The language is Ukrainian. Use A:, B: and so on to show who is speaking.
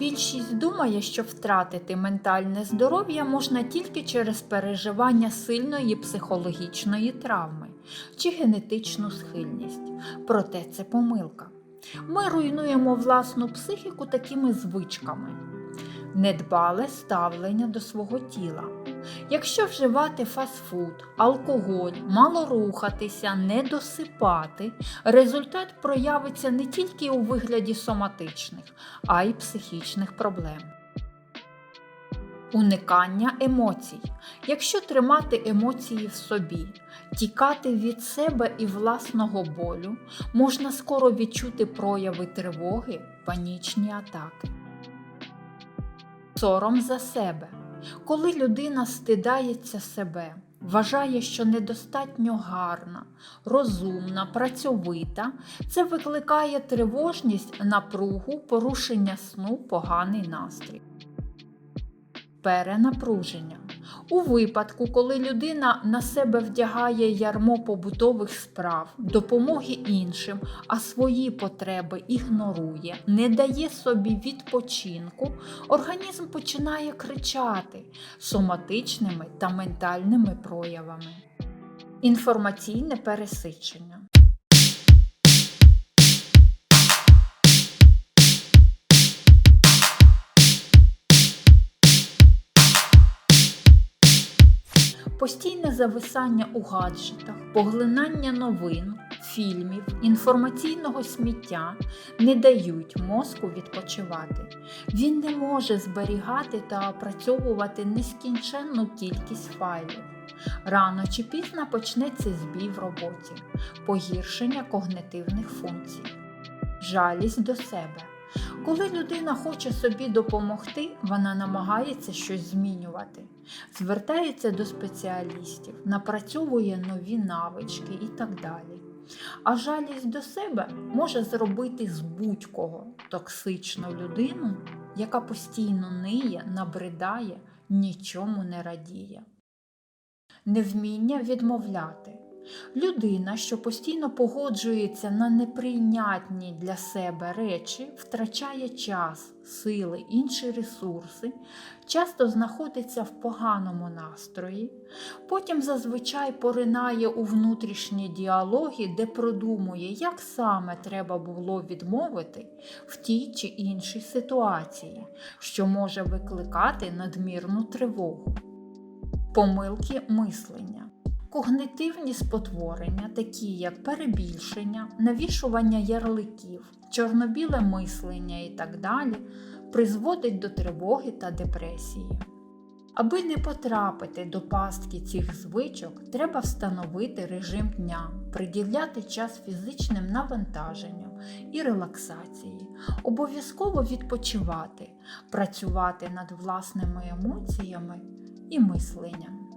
A: Більшість думає, що втратити ментальне здоров'я можна тільки через переживання сильної психологічної травми чи генетичну схильність. Проте це помилка. Ми руйнуємо власну психіку такими звичками. Недбале ставлення до свого тіла. Якщо вживати фастфуд, алкоголь, мало рухатися, не досипати, результат проявиться не тільки у вигляді соматичних, а й психічних проблем. Уникання емоцій. Якщо тримати емоції в собі, тікати від себе і власного болю, можна скоро відчути прояви тривоги, панічні атаки. Сором за себе. Коли людина стидається себе, вважає, що недостатньо гарна, розумна, працьовита, це викликає тривожність, напругу, порушення сну, поганий настрій. Перенапруження. У випадку, коли людина на себе вдягає ярмо побутових справ, допомоги іншим, а свої потреби ігнорує, не дає собі відпочинку, організм починає кричати соматичними та ментальними проявами. Інформаційне пересичення. Постійне зависання у гаджетах, поглинання новин, фільмів, інформаційного сміття не дають мозку відпочивати. Він не може зберігати та опрацьовувати нескінченну кількість файлів. Рано чи пізно почнеться збій в роботі, погіршення когнитивних функцій, жалість до себе. Коли людина хоче собі допомогти, вона намагається щось змінювати, звертається до спеціалістів, напрацьовує нові навички і так далі. А жалість до себе може зробити з будь-кого токсичну людину, яка постійно ниє, набридає, нічому не радіє. Невміння відмовляти. Людина, що постійно погоджується на неприйнятні для себе речі, втрачає час, сили, інші ресурси, часто знаходиться в поганому настрої, потім зазвичай поринає у внутрішні діалоги, де продумує, як саме треба було відмовити в тій чи іншій ситуації, що може викликати надмірну тривогу. Помилки мислення. Когнитивні спотворення, такі як перебільшення, навішування ярликів, чорнобіле мислення і так далі, призводить до тривоги та депресії. Аби не потрапити до пастки цих звичок, треба встановити режим дня, приділяти час фізичним навантаженням і релаксації, обов'язково відпочивати, працювати над власними емоціями і мисленням.